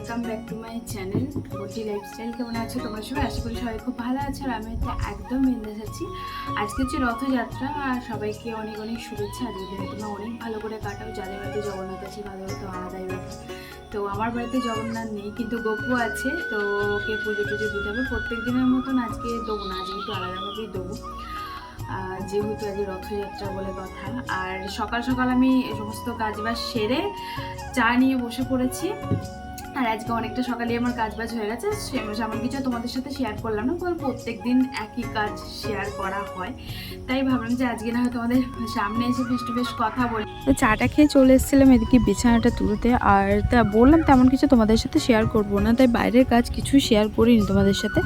Welcome back to my channel বটি lifestyle কেমন আছো তোমার সবাই? আশা করি সবাই খুব ভালো আছে আর আমি তো একদম বিন্দাস আছি। আজকে হচ্ছে রথযাত্রা, আর সবাইকে অনেক অনেক শুভেচ্ছা। আজকে তোমরা অনেক ভালো করে কাটাও। যাদের বাড়িতে জগন্নাথ আছে তাদের তো আলাদাই ব্যাপার তো আমার বাড়িতে জগন্নাথ নেই, কিন্তু গপু আছে। তো ওকে পুজো টুজো দিতে হবে। প্রত্যেক দিনের মতন আজকে দেবো না একটু আলাদাভাবেই দেবো। যেহেতু আজকে রথযাত্রা বলে কথা। আর সকাল সকাল আমি সমস্ত কাজবাজ সেরে চা নিয়ে বসে পড়েছি। আর আজকে অনেকটা সকালে আমার কাজ বাজ হয়ে গেছে সেমন কিছু তোমাদের সাথে শেয়ার করলাম না, কারণ প্রত্যেক দিন একই কাজ শেয়ার করা হয়। তাই ভাবলাম যে আজকে না হয় তোমাদের সামনে এসে ফেস টু ফেস কথা বলি। তো চাটা খেয়ে চলে এসেছিলাম এদিকে বিছানাটা তুলতে, আর তা বললাম তেমন কিছু তোমাদের সাথে শেয়ার করব না, তাই বাইরের কাজ কিছু শেয়ার করিনি তোমাদের সাথে।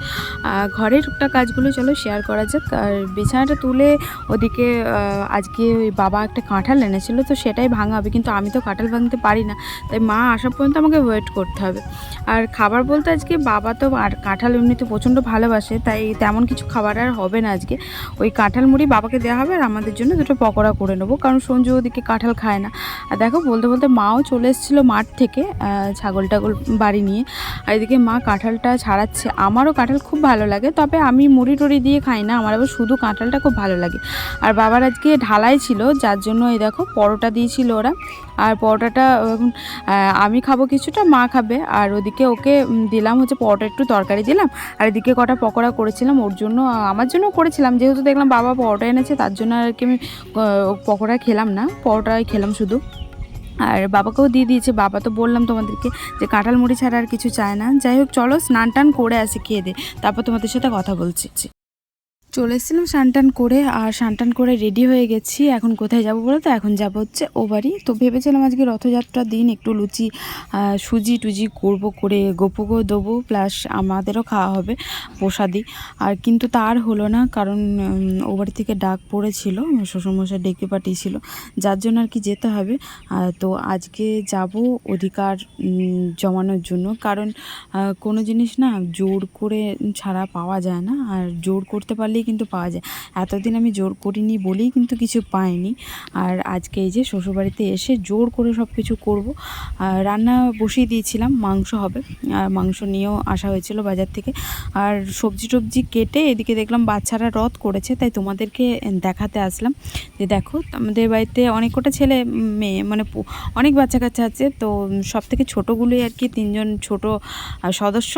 ঘরের টুকটাক কাজগুলো চলো শেয়ার করা যাক, আর বিছানাটা তুলে ওদিকে আজকে ওই বাবা একটা কাঁঠাল এনেছিল, তো সেটাই ভাঙা হবে কিন্তু আমি তো কাঁঠাল ভাঙতে পারি না। তাই মা আসা পর্যন্ত আমাকে ওয়েট করতে হবে। আর খাবার বলতে আজকে বাবা তো আর কাঁঠাল এমনিতে প্রচণ্ড ভালোবাসে, তাই তেমন কিছু খাবার আর হবে না আজকে। ওই কাঁঠাল মুড়ি বাবাকে দেওয়া হবে আর আমাদের জন্য দুটো পকোড়া করে নেব, কারণ সঞ্জু ওদিকে কাঁঠাল খায় না। আর দেখো বলতে বলতে মাও চলে এসেছিল মাঠ থেকে ছাগল টাগল বাড়ি নিয়ে। আর এদিকে মা কাঁঠালটা ছাড়াচ্ছে। আমারও কাঁঠাল খুব ভালো লাগে, তবে আমি মুড়ি টুড়ি দিয়ে খাই না, আমার আবার শুধু কাঁঠালটা খুব ভালো লাগে। আর বাবার আজকে ঢালাই ছিল, যার জন্য এই দেখো পরোটা দিয়েছিল ওরা। আর পরোটাটা আমি খাব কিছুটা, মা খাবে। আর ওদিকে ওকে দিলাম হচ্ছে পরোটা, একটু তরকারি দিলাম। আর এদিকে কটা পকোড়া করেছিলাম, ওর জন্য, আমার জন্য করেছিলাম। যেহেতু দেখলাম বাবা পরোটা এনেছে, তার জন্য আর কি আমি পকোড়া খেলাম না, পরোটাই খেলাম শুধু। আর বাবাকেও দিয়ে দিয়েছে, বাবা তো বললাম তোমাদেরকে যে কাঁঠাল মুড়ি ছাড়া আর কিছু চায় না। যাই হোক, চলো স্নান টান করে আসি, খেয়ে দে তারপর তোমাদের সাথে কথা বলছি। চলে এসেছিলাম স্নান টান করে, আর স্নান টান করে রেডি হয়ে গেছি। এখন কোথায় যাব বলো তো এখন যাব হচ্ছে ও বাড়ি তো ভেবেছিলাম আজকে রথযাত্রার দিন, একটু লুচি সুজি টুজি করব করে গোপুকেও দেবো প্লাস আমাদেরও খাওয়া হবে প্রসাদি আর কিন্তু তার হলো না, কারণ ও বাড়ি থেকে ডাক পড়েছিল, শ্বশুরমশাই ডেকে পাঠিয়েছিল, যার জন্য আর কি যেতে হবে। তো আজকে যাব অধিকার জমানোর জন্য। কারণ কোনো জিনিস না জোর করে ছাড়া পাওয়া যায় না। আর জোর করতে পারলেই কিন্তু পাওয়া যায়। এতদিন আমি জোর করিনি বলেই কিন্তু কিছু পাইনি। আর আজকে এই যে শ্বশুরবাড়িতে এসে জোর করে সব কিছু করব। আর রান্না বসিয়ে দিয়েছিলাম, মাংস হবে। আর মাংস নিয়েও আসা হয়েছিল বাজার থেকে। আর সবজি টবজি কেটে এদিকে দেখলাম বাচ্চারা রথ করেছে, তাই তোমাদেরকে দেখাতে আসলাম। যে দেখো, আমাদের বাড়িতে অনেক কটা ছেলে, মেয়ে মানে অনেক বাচ্চা কাচ্চা আছে। তো সব থেকে ছোটোগুলোই আর কি, তিনজন ছোট সদস্য।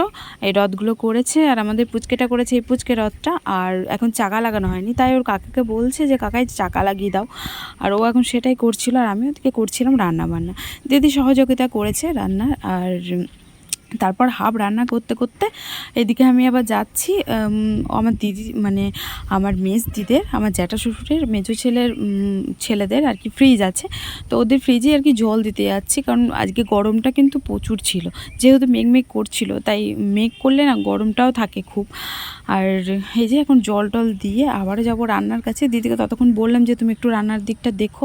এই রথগুলো করেছে। আর আমাদের পুচকেটা করেছে এই পুচকে রথটা। আর এখন চাকা লাগানো হয়নি। তাই ওর কাকাকে বলছে যে কাকায় চাকা লাগিয়ে দাও। আর ও এখন সেটাই করছিল আর আমি ওদিকে করছিলাম রান্না বান্না দিদি সহযোগিতা করেছে রান্না আর তারপর হাফ রান্না করতে করতে এদিকে আমি আবার যাচ্ছি আমার দিদি মানে আমার মেজ দিদের, আমার জ্যাঠা শ্বশুরের, মেজো ছেলের ছেলেদের আর কি ফ্রিজ আছে। তো ওদের ফ্রিজে আর কি জল দিতে যাচ্ছি কারণ আজকে গরমটা কিন্তু প্রচুর ছিল, যেহেতু মেঘ মেঘ করছিল, তাই মেঘ করলে না গরমটাও থাকে খুব। আর এই যে এখন জল টল দিয়ে আবারও যাব রান্নার কাছে। দিদিকে ততক্ষণ বললাম যে, তুমি একটু রান্নার দিকটা দেখো।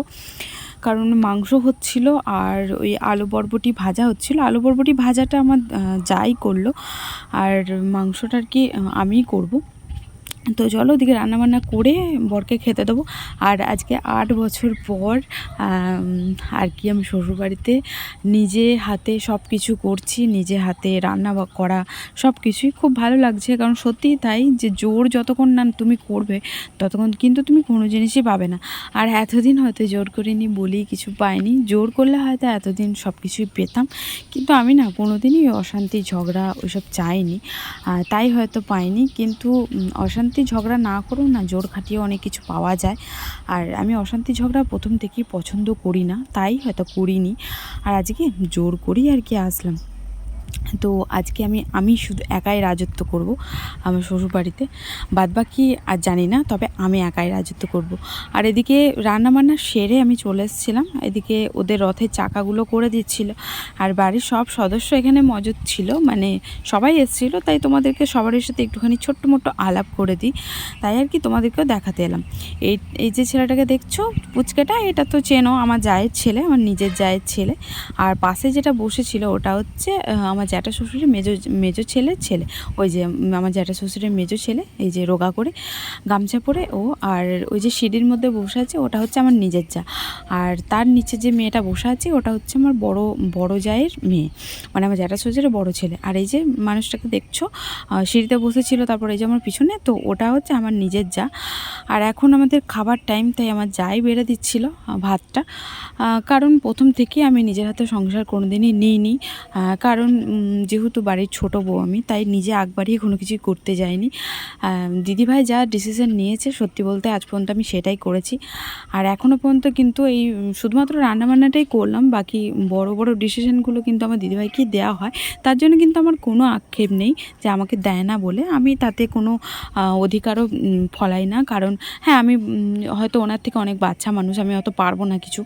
কারণ মাংস হচ্ছিল আর ওই আলু বরবটি ভাজা হচ্ছিল। আলু বরবটি ভাজাটা আমার যাই করল, আর মাংসটা আর কি আমিই করব। তো চলো ওদিকে রান্নাবান্না করে বরকে খেতে দেবো। আর আজকে আট বছর পর আর কি আমি শ্বশুরবাড়িতে নিজে হাতে সব কিছু করছি নিজে হাতে রান্না বা- করা সব কিছুই। খুব ভালো লাগছে কারণ সত্যিই তাই যে জোর যতক্ষণ না তুমি করবে ততক্ষণ কিন্তু তুমি কোনো জিনিসই পাবে না। আর এতদিন হয়তো জোর করিনি বলেই কিছু পাইনি। জোর করলে হয়তো এতদিন সব কিছুই পেতাম কিন্তু আমি না কোনো দিনই অশান্তি ঝগড়া ওইসব চাইনি। তাই হয়তো পাইনি কিন্তু উম, অশান্তি ঝগড়া না করেও না, জোর খাটিয়ে অনেক কিছু পাওয়া যায়। আর আমি অশান্তি ঝগড়া প্রথম থেকেই পছন্দ করি না, তাই হয়তো করিনি। আর আজকে জোর করি আর কি আসলাম। তো আজকে আমি আমি শুধু একাই রাজত্ব করব আমার শ্বশুরবাড়িতে। বাদবাকি আর জানি না, তবে আমি একাই রাজত্ব করব। আর এদিকে রান্নাবান্না সেরে আমি চলে এসেছিলাম। এদিকে ওদের রথের চাকাগুলো করে দিচ্ছিল। আর বাড়ির সব সদস্য এখানে মজুদ ছিল। মানে সবাই এসেছিল, তাই তোমাদেরকে সবারই সাথে একটুখানি ছোট্ট মোট্ট আলাপ করে দিই। তাই আর কি তোমাদেরকেও দেখাতে এলাম। এই এই যে ছেলেটাকে দেখছ, পুচকেটা, এটা তো চেনো, আমার জায়ের ছেলে, আমার নিজের জায়ের ছেলে। আর পাশে যেটা বসেছিল, ওটা হচ্ছে আমার আমার জ্যাঠা শ্বশুরের মেজো মেজো ছেলে ছেলে। ওই যে আমার জ্যাঠা শ্বশুরের মেজো ছেলে, এই যে রোগা করে গামছা পরে ও, আর ওই যে সিঁড়ির মধ্যে বসে আছে, ওটা হচ্ছে আমার নিজের যা। আর তার নিচে যে মেয়েটা বসে আছে, ওটা হচ্ছে আমার বড় বড় জায়ের মেয়ে। মানে আমার জ্যাঠা শ্বশুরের বড় ছেলে। আর এই যে মানুষটাকে দেখছ সিঁড়িতে বসেছিল, তারপর এই যে আমার পিছনে, তো ওটা হচ্ছে আমার নিজের যা। আর এখন আমাদের খাবার টাইম তাই আমার যাই বেড়ে দিচ্ছিল ভাতটা। কারণ প্রথম থেকে আমি নিজের হাতে সংসার কোনো দিনই নিইনি কারণ যেহেতু বাড়ির ছোট বউ আমি, তাই নিজে আগ বাড়িয়ে কোনো কিছু করতে যাইনি। দিদিভাই যা ডিসিশন নিয়েছে, সত্যি বলতে আজ পর্যন্ত আমি সেটাই করেছি। আর এখনও পর্যন্ত কিন্তু এই শুধুমাত্র রান্নাবান্নাটাই করলাম, বাকি বড় বড় ডিসিশনগুলো কিন্তু আমার দিদিভাইকেই দেওয়া হয়। তার জন্য কিন্তু আমার কোনো আক্ষেপ নেই যে আমাকে দেয় না বলে। আমি তাতে কোনো অধিকারও ফলাই না। কারণ হ্যাঁ আমি হয়তো ওনার থেকে অনেক বাচ্চা মানুষ, আমি অত পারব না কিছু।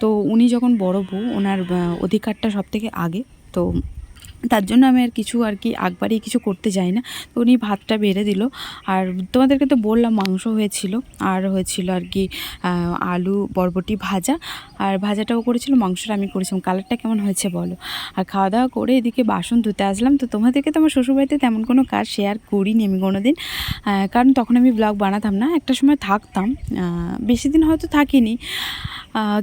তো উনি যখন বড় বউ, ওনার অধিকারটা সব থেকে আগে। তো তার জন্য আমি আর কিছু আর কি আগবাড়ি কিছু করতে যাই না। তো উনি ভাতটা বেড়ে দিল। আর তোমাদেরকে তো বললাম মাংস হয়েছিল। আর হয়েছিল আর কি আলু বরবটি ভাজা। আর ভাজাটাও করেছিল, মাংসটা আমি করেছিলাম। কালারটা কেমন হয়েছে বলো? আর খাওয়া দাওয়া করে এদিকে বাসন ধুতে আসলাম। তো তোমাদেরকে তো আমার শ্বশুরবাড়িতে তেমন কোনো কাজ শেয়ার করিনি আমি কোনো দিন কারণ তখন আমি ব্লগ বানাতাম না। একটা সময় থাকতাম। বেশি দিন হয়তো থাকিনি।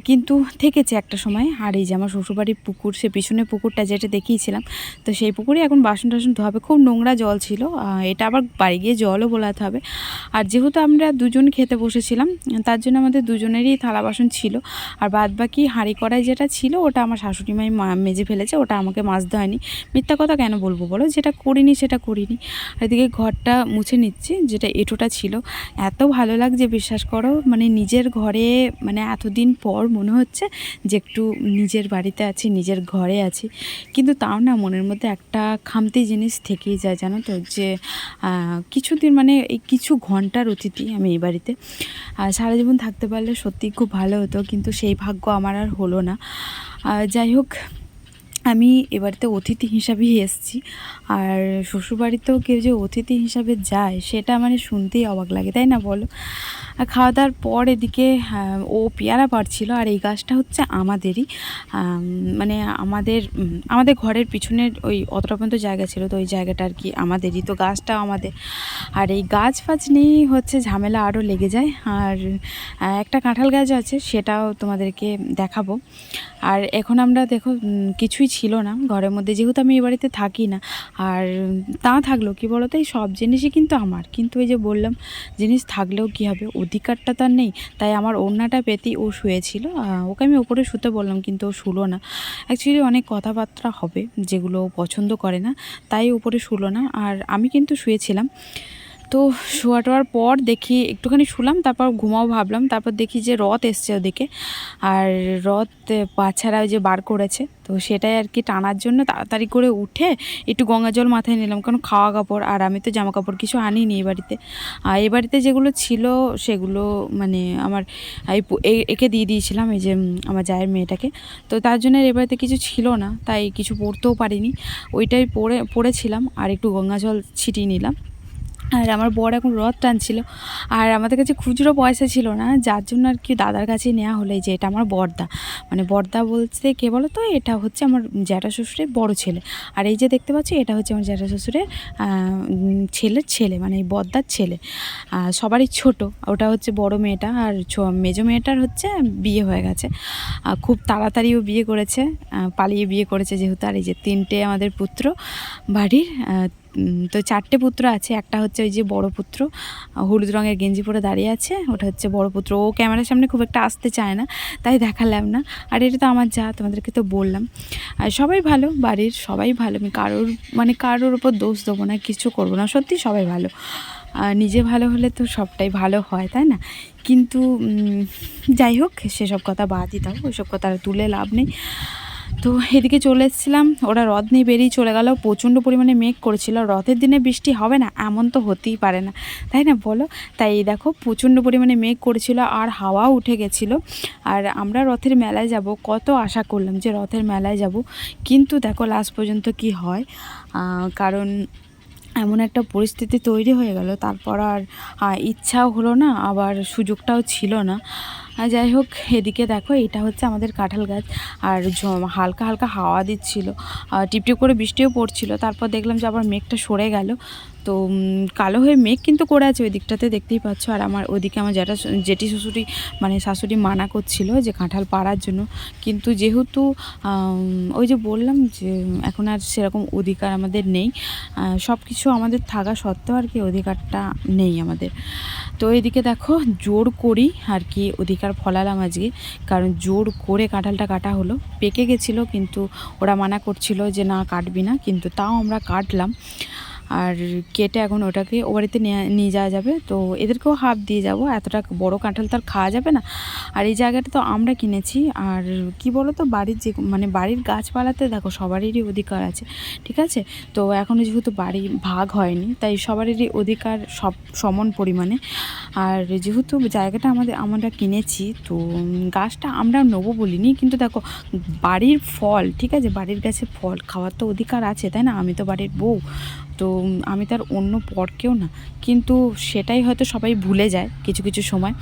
কিন্তু থেকেছে একটা সময়। আর এই যে আমার শ্বশুরবাড়ির পুকুর, সে পিছনে পুকুরটা যেটা দেখিয়েছিলাম তো সেই পুকুরে এখন বাসন টাসন ধোয়াবে। খুব নোংরা জল ছিল এটা আবার বাড়ি গিয়ে জলও বোলাতে হবে। আর যেহেতু আমরা দুজন খেতে বসেছিলাম, তার জন্য আমাদের দুজনেরই থালা বাসন ছিল। আর বাদ বাকি হাঁড়ি কড়াই যেটা ছিল, ওটা আমার শাশুড়ি মাই মেজে ফেলেছে, ওটা আমাকে মাজতে হয়নি। মিথ্যা কথা কেন বলব বলো? যেটা করিনি সেটা করিনি। আর এদিকে ঘরটা মুছে নিচ্ছি, যেটা এটোটা ছিল। এত ভালো লাগছে, বিশ্বাস করো মানে নিজের ঘরে মানে এতদিন পর মনে হচ্ছে যে একটু নিজের বাড়িতে আছি, নিজের ঘরে আছি। কিন্তু তাও না মনের মধ্যে একটা খামতি জিনিস থেকেই যায়, জানো তো? যে কিছুদিন মানে এই কিছু ঘণ্টার অতিথি আমি এই বাড়িতে। সারা জীবন থাকতে পারলে সত্যিই খুব ভালো হতো, কিন্তু সেই ভাগ্য আমার আর হলো না। যাই হোক, আমি এবারেতে অতিথি হিসাবেই এসেছি। আর শ্বশুরবাড়িতেও কেউ যে অতিথি হিসাবে যায়, সেটা মানে শুনতেই অবাক লাগে, তাই না বলো? আর খাওয়া দাওয়ার পর এদিকে আহ, ও পেয়ারা পাড়ছিল আর এই গাছটা হচ্ছে আমাদেরই। মানে আমাদের আমাদের ঘরের পিছনের ওই অতটা পর্যন্ত জায়গা ছিল তো ওই জায়গাটা আর কি আমাদেরই। তো গাছটাও আমাদের। আর এই গাছ ফাছ নিয়েই হচ্ছে ঝামেলা আরও লেগে যায়। আর একটা কাঁঠাল গাছ আছে সেটাও তোমাদেরকে দেখাবো। আর এখন আমরা দেখো কিছুই ছিল না। ঘরের মধ্যে যেহেতু আমি এই বাড়িতে থাকি না আর তা থাকল কি বলতো এই সব জিনিসই কিন্তু আমার। কিন্তু ওই যে বললাম জিনিস থাকলেও কি হবে? অধিকারটা তার নেই, তাই আমার ওড়নাটা পেতেই ও শুয়েছিল। ওকে আমি ওপরে শুতে বললাম, কিন্তু ও শুলো না। অ্যাকচুয়ালি অনেক কথাবার্তা হবে যেগুলো পছন্দ করে না, তাই ওপরে শুলো না। আর আমি কিন্তু শুয়েছিলাম। তো শোয়া টোয়ার পর দেখি একটুখানি শুলাম, তারপর ঘুমাও ভাবলাম, তারপর দেখি যে রথ এসছে ওদিকে। আর রথ বাচ্চারা যে বার করেছে, তো সেটাই আর কি টানার জন্য তাড়াতাড়ি করে উঠে একটু গঙ্গা জল মাথায় নিলাম, কারণ খাওয়া কাপড় আর আমি তো জামা কাপড় কিছু আনিনি এই বাড়িতে। আর এই বাড়িতে যেগুলো ছিল সেগুলো মানে আমার এই একে দিয়ে দিয়েছিলাম, এই যে আমার জায়ের মেয়েটাকে। তো তার জন্য এ বাড়িতে কিছু ছিল না, তাই কিছু পরতেও পারিনি। ওইটাই পরে পরেছিলাম আর একটু গঙ্গা জল ছিটিয়ে নিলাম। আর আমার বর এখন রথ টানছিল। আর আমাদের কাছে খুচরো পয়সা ছিল না, যার জন্য আর কি দাদার কাছে নেওয়া হলো যে এটা আমার বর্দা। মানে বর্দা বলতে কে বলো তো, এটা হচ্ছে আমার জ্যাঠা শ্বশুরের বড় ছেলে। আর এই যে দেখতে পাচ্ছি, এটা হচ্ছে আমার জ্যাঠা শ্বশুরের ছেলের ছেলে মানে এই বর্দার ছেলে। সবারই ছোট, ওটা হচ্ছে বড় মেয়েটা, আর মেজো মেয়েটার হচ্ছে বিয়ে হয়ে গেছে। খুব তাড়াতাড়িও বিয়ে করেছে পালিয়ে বিয়ে করেছে যেহেতু, আর এই যে তিনটে আমাদের পুত্র বাড়ির তো চারটে পুত্র আছে, একটা হচ্ছে ওই যে বড় পুত্র হলুদ রঙের গেঞ্জি পরে দাঁড়িয়ে আছে, ওটা হচ্ছে বড় পুত্র। ও ক্যামেরার সামনে খুব একটা আসতে চায় না, তাই দেখালাম না। আর এটা তো আমার যা, তোমাদেরকে তো বললাম। আর সবাই ভালো, বাড়ির সবাই ভালো, আমি কারোর মানে কারোর উপর দোষ দেবো না, কিছু করব না, সত্যি সবাই ভালো। নিজে ভালো হলে তো সবটাই ভালো হয়, তাই না? কিন্তু যাই হোক, সেসব কথা বাদই দাও ওইসব কথা তুলে লাভ নেই। তো এদিকে চলে এসেছিলাম। ওরা রথ নিয়ে বেরিয়ে চলে গেল। প্রচণ্ড পরিমাণে মেঘ করেছিল। রথের দিনে বৃষ্টি হবে না, এমন তো হতেই পারে না। তাই না বলো? তাই দেখো, প্রচণ্ড পরিমাণে মেঘ করেছিল আর হাওয়া উঠে গেছিল। আর আমরা রথের মেলায় যাব, কত আশা করলাম যে রথের মেলায় যাব। কিন্তু দেখো লাস্ট পর্যন্ত কি হয়? কারণ এমন একটা পরিস্থিতি তৈরি হয়ে গেল। তারপর আর ইচ্ছাও হলো না, আবার সুযোগটাও ছিল না। যাই হোক, এদিকে দেখো, এটা হচ্ছে আমাদের কাঁঠাল গাছ। আর হালকা হালকা হাওয়া দিচ্ছিল। টিপটিপ করে বৃষ্টিও পড়ছিল। তারপর দেখলাম যে আবার মেঘটা সরে গেল। তো কালো হয়ে মেঘ কিন্তু করে আছে ওই দিকটাতে, দেখতেই পাচ্ছ। আর আমার ওদিকে আমার যেটা জেঠি শ্বশুরি মানে শাশুড়ি মানা করছিল যে কাঁঠাল পাড়ার জন্য। কিন্তু যেহেতু ওই যে বললাম যে, এখন আর সেরকম অধিকার আমাদের নেই। সব কিছু আমাদের থাকা সত্ত্বেও আর কি অধিকারটা নেই আমাদের। তো এদিকে দেখো জোর করি আর কি অধিকার ফলালাম আজকে। কারণ জোর করে কাঁঠালটা কাটা হলো। পেকে গেছিল, কিন্তু ওরা মানা করছিল যে না, কাটবি না। কিন্তু তাও আমরা কাটলাম। আর কেটে এখন ওটাকে ও বাড়িতে নিয়ে- যাওয়া যাবে। তো এদেরকেও হাফ দিয়ে যাব, এতটা বড় কাঁঠাল তো আর খাওয়া যাবে না। আর এই জায়গাটা তো আমরা কিনেছি। আর কি বলো তো বাড়ির যে মানে বাড়ির গাছপালাতে দেখো সবারই অধিকার আছে, ঠিক আছে? তো এখনও যেহেতু বাড়ি ভাগ হয়নি, তাই সবারই অধিকার সব, সমান পরিমাণে। আর যেহেতু জায়গাটা আমাদের, আমরা কিনেছি, তো গাছটা আমরা নেব বলিনি। কিন্তু দেখো, বাড়ির ফল, ঠিক আছে? বাড়ির গাছে ফল খাওয়ার তো অধিকার আছে, তাই না? আমি তো বাড়ির বউ। তো আমি তার অন্য পরকেও না, কিন্তু সেটাই হয়তো সবাই ভুলে যায় কিছু কিছু সময়।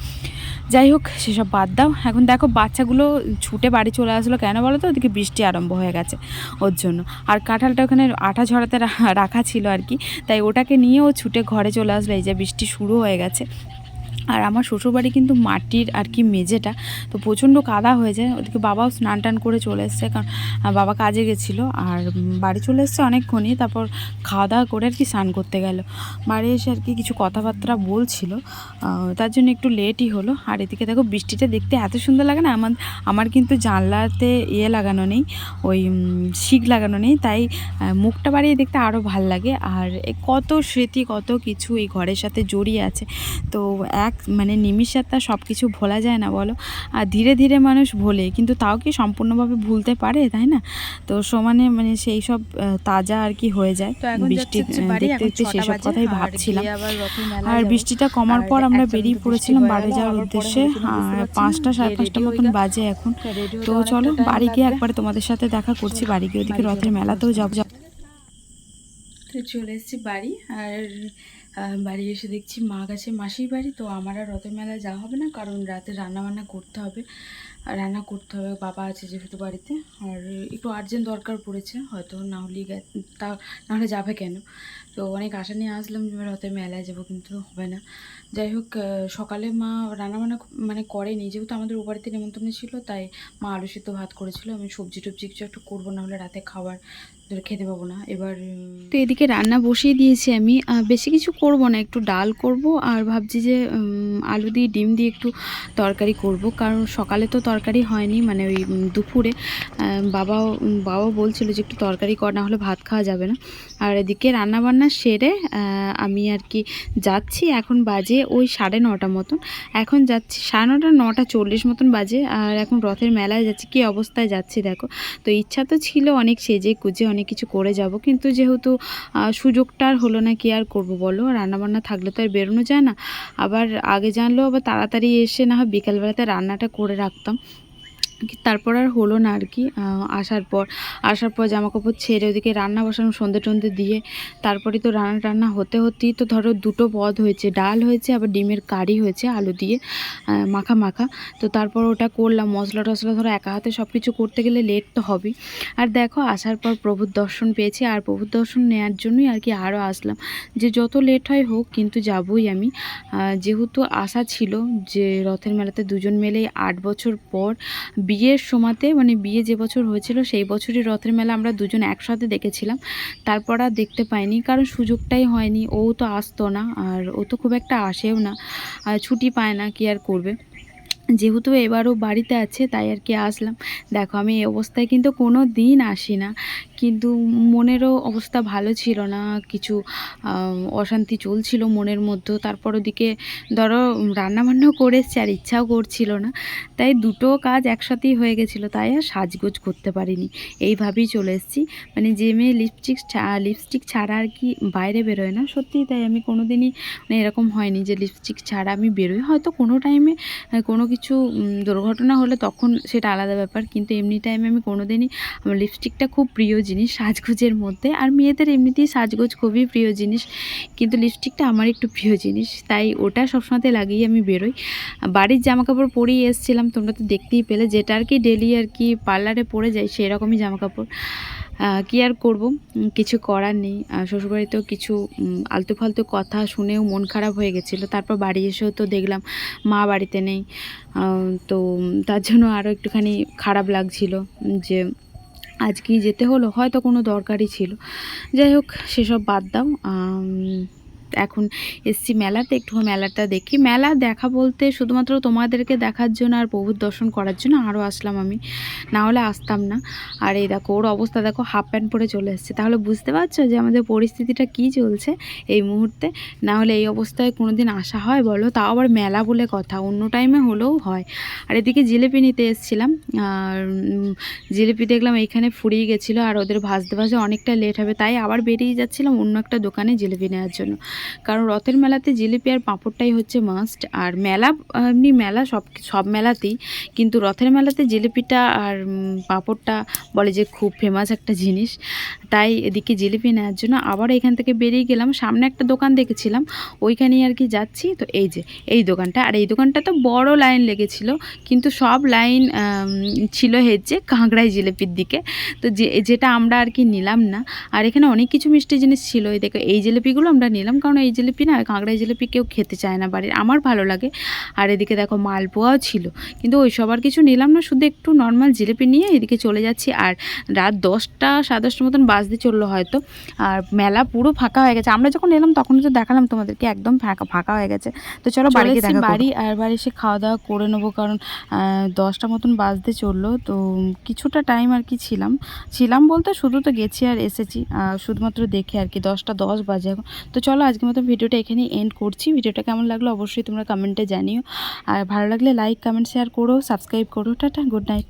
যাই হোক, সেসব বাদ দাও। এখন দেখো বাচ্চাগুলো ছুটে বাড়ি চলে আসলো কেন বলো তো? ওদিকে বৃষ্টি আরম্ভ হয়ে গেছে ওর জন্য। আর কাঁঠালটা ওখানে আঠা ঝরাতে রাখা ছিল আর কি। তাই ওটাকে নিয়ে ও ছুটে ঘরে চলে আসলো। এই যে বৃষ্টি শুরু হয়ে গেছে। আর আমার শ্বশুরবাড়ি কিন্তু মাটির আর কি মেঝেটা, তো প্রচণ্ড কাদা হয়ে যায়। ওদিকে বাবাও স্নান টান করে চলে এসছে, কারণ বাবা কাজে গেছিল আর বাড়ি চলে এসছে অনেকক্ষণই, তারপর খাওয়া দাওয়া করে আর কি স্নান করতে গেল। বাড়ি এসে আর কি কিছু কথাবার্তা বলছিল তার জন্য একটু লেটই হলো। আর এদিকে দেখো বৃষ্টিটা দেখতে এত সুন্দর লাগে না, আমার আমার কিন্তু জানলাতে ইয়ে লাগানো নেই, ওই শিক লাগানো নেই, তাই মুখটা বাড়িয়ে দেখতে আরও ভালো লাগে। আর কত স্মৃতি, কত কিছু এই ঘরের সাথে জড়িয়ে আছে। তো এক মানে নিমিষে তা সব কিছু ভোলা যায় না বলো? আর ধীরে ধীরে মানুষ ভোলে কিন্তু তাও কি সম্পূর্ণভাবে ভুলতে পারে তাই না? তো সমানে মানে সেই সব তাজা আর কি হয়ে যায়। বৃষ্টি দেখতে দেখতে সেসব কথাই ভাবছিলাম। আর বৃষ্টিটা কমার পর আমরা বেরিয়ে পড়েছিলাম বাড়ি যাওয়ার উদ্দেশ্যে। আর পাঁচটা সাড়ে পাঁচটা মতন বাজে এখন। তো চলো বাড়ি গিয়ে। একবারে তোমাদের সাথে দেখা করছি বাড়ি গিয়ে ওদিকে রথের মেলাতেও যাব। চলে এসেছি বাড়ি আর বাড়ি এসে দেখছি মা গেছে মাসির বাড়ি, তো আমার আর রথের মেলায় যাওয়া হবে না, কারণ রাতে রান্না বান্না করতে হবে। রান্না করতে হবে, বাবা আছে যেহেতু বাড়িতে, আর একটু আর্জেন্ট দরকার পড়েছে, হয়তো না হলে তা নাহলে যাবে কেন? তো অনেক আশা নিয়ে আসলাম যে রথের মেলায় যাব, কিন্তু হবে না। যাই হোক সকালে মা রান্নাবান্না মানে করেনি, যেহেতু আমাদের ও বাড়িতে নেমন্তন্ন ছিল, তাই মা আলু সিদ্ধ ভাত করেছিল, আমি সবজি টবজি কিছু একটু করব, না হলে রাতে খাবার। খেতে পাবো না। এবার তো এদিকে রান্না বসিয়ে দিয়েছি আমি। বেশি কিছু করব না, একটু ডাল করব আর ভাবছি যে আলু দিয়ে, ডিম দিয়ে একটু তরকারি করব। কারণ সকালে তো তরকারি হয়নি মানে ওই দুপুরে। বাবাও বাবাও বলছিল যে একটু তরকারি কর, না হলে ভাত খাওয়া যাবে না। আর এদিকে রান্না বান্না সেরে আমি আর কি যাচ্ছি। এখন বাজে ওই সাড়ে নটা মতন। এখন যাচ্ছি, সাড়ে নটা নটা চল্লিশ মতন বাজে। আর এখন রথের মেলায় যাচ্ছি। কী অবস্থায় যাচ্ছি দেখো। তো ইচ্ছা তো ছিল অনেক সেজে কুজে অনেক কিছু করে যাব। কিন্তু যেহেতু সুযোগটা আর হলো না কি আর করব বলো? রান্নাবান্না থাকলে তো আর বেরোনো যায় না। আবার আগে জানলেও আবার তাড়াতাড়ি এসে না হয় বিকালবেলাতে রান্নাটা করে রাখতাম। তারপর আর হলো না আর কি আসার পর। আসার পর জামা কাপড় ছেড়ে ওদিকে রান্না বসানো, সন্ধে টন্ধে দিয়ে তারপরে তো রান্না টান্না হতে হতেই তো ধরো দুটো পদ হয়েছে, ডাল হয়েছে, আবার ডিমের কারি হয়েছে, আলু দিয়ে মাখা মাখা। তো তারপর ওটা করলাম, মশলা টশলা ধরো একা হাতে সব কিছু করতে গেলে লেট তো হবেই। আর দেখো আসার পর প্রভুর দর্শন পেয়েছি, আর প্রভুর দর্শন নেওয়ার জন্যই আর কি আরও আসলাম। যে যত লেট হয় হোক কিন্তু যাবই আমি। যেহেতু আশা ছিল যে রথের মেলাতে দুজন মিলেই আট বছর পর বিয়ের সময়তে মানে বিয়ে যে বছর হয়েছিল, সেই বছরই রথের মেলা আমরা দুজন একসাথে দেখেছিলাম। তারপর আর দেখতে পাইনি, কারণ সুযোগটাই হয়নি। ও তো আসতো না, আর ও তো খুব একটা আসেও না। আর ছুটি পায় না, কি আর করবে? যেহেতু এবারও বাড়িতে আছে, তাই আর কি আসলাম। দেখো, আমি এই অবস্থায় কিন্তু কোনো দিন আসি না কিন্তু মনেরও অবস্থা ভালো ছিল না, কিছু অশান্তি চলছিল মনের মধ্যে। তারপর ওদিকে ধরো, রান্নাবান্নাও করে এসছি, আর ইচ্ছাও করছিল না। তাই দুটো কাজ একসাথেই হয়ে গেছিল, তাই আর সাজগোজ করতে পারিনি। এইভাবেই চলে এসেছি। মানে যে মেয়ে লিপস্টিক লিপস্টিক ছাড়া আর কি বাইরে বেরোয় না, সত্যিই তাই আমি কোনো দিনই মানে এরকম হয়নি যে লিপস্টিক ছাড়া আমি বেরোই। হয়তো কোনো টাইমে কোনো কিছু দুর্ঘটনা হলে তখন সেটা আলাদা ব্যাপার। কিন্তু এমনি টাইমে আমি কোনো দিনই আমার লিপস্টিকটা খুব প্রিয় জিনিস সাজগোজের মধ্যে। আর মেয়েদের এমনিতেই সাজগোজ খুবই প্রিয় জিনিস। কিন্তু লিপস্টিকটা আমার একটু প্রিয় জিনিস। তাই ওটা সবসময়তে লাগিয়ে আমি বেরোই। বাড়ির জামা কাপড় পরেই এসেছিলাম তোমরা তো দেখতেই পেলে। যেটা আর কি ডেলি আর কি পার্লারে পরে যাই সেরকমই জামা কাপড় আহ, কি আর করব? কিছু করার নেই। শ্বশুরবাড়িতেও কিছু আলতু ফালতু কথা শুনেও মন খারাপ হয়ে গেছিল। তারপর বাড়ি এসেও তো দেখলাম মা বাড়িতে নেই। তো তার জন্য আরও একটুখানি খারাপ লাগছিল যে আজকেই যেতে হলো? হয়তো কোনো দরকারই ছিল। যাই হোক, সেসব বাদ দাও। এখন এসছি মেলাতে, একটু মেলাটা দেখি। মেলা দেখা বলতে শুধুমাত্র তোমাদেরকে দেখার জন্য আর প্রভুর দর্শন করার জন্য আরও আসলাম আমি। না হলে আসতাম না। আর এই দেখো, ওর অবস্থা দেখো, হাফ প্যান্ট পরে চলে এসছে। তাহলে বুঝতে পারছ যে আমাদের পরিস্থিতিটা কী চলছে এই মুহূর্তে? না হলে এই অবস্থায় কোনো দিন আসা হয় বলো? তাও আবার মেলা বলে কথা, অন্য টাইমে হলেও হয়। আর এদিকে জিলিপি নিতে এসেছিলাম। আর জিলিপি দেখলাম এইখানে ফুরিয়ে গেছিল আর ওদের ভাজতে ভাজতে অনেকটা লেট হবে। তাই আবার বেরিয়ে যাচ্ছিলাম অন্য একটা দোকানে জিলিপি নেওয়ার জন্য। কারণ রথের মেলাতে জিলিপি আর পাঁপড়টাই হচ্ছে মাস্ট আর মেলা, এমনি মেলা সব সব মেলাতেই, কিন্তু রথের মেলাতে জিলিপিটা আর পাঁপড়টা বলে যে খুব ফেমাস একটা জিনিস। তাই এদিকে জিলিপি নেওয়ার জন্য আবার এখান থেকে বেরিয়ে গেলাম, সামনে একটা দোকান দেখেছিলাম, ওইখানেই আর কি যাচ্ছি। তো এই যে, এই দোকানটা, আর এই দোকানটা তো বড় লাইন লেগেছিল, কিন্তু সব লাইন ছিল হেচ্ছে কাঁকড়াই জিলিপির দিকে। তো যে, যেটা আমরা আর কি নিলাম না, আর এখানে অনেক কিছু মিষ্টি জিনিস ছিল, এই দেখো, এই জিলিপিগুলো আমরা নিলাম কারণ এই জিলিপি না কাঁকড়া জিলিপি কেউ খেতে চায় না বাড়ির। আমার ভালো লাগে। আর এদিকে দেখো মালপোয়াও ছিল। কিন্তু ওই সবার কিছু নিলাম না শুধু একটু নর্মাল জিলিপি নিয়ে এদিকে চলে যাচ্ছি। আর রাত দশটা সাড়ে দশটার মতন বাজতে চলল হয়তো। আর মেলা পুরো ফাঁকা হয়ে গেছে। আমরা যখন এলাম তখন তো দেখালাম তোমাদেরকে একদম ফাঁকা ফাঁকা হয়ে গেছে। তো চলো বাড়ি বাড়ি আর বাড়ি এসে খাওয়া দাওয়া করে নেব। কারণ দশটা মতন বাজতে চলল। তো কিছুটা টাইম আর কি ছিলাম। ছিলাম বলতে শুধু তো গেছি আর এসেছি। শুধুমাত্র দেখে আর কি। দশটা দশ বাজে এখন। তো চলো আজকের মতো ভিডিওটা এখানে এন্ড করছি। ভিডিওটা কেমন লাগল অবশ্যই তোমরা কমেন্টে জানিও। আর ভালো লাগলে লাইক কমেন্ট শেয়ার করো সাবস্ক্রাইব করো। Tata good night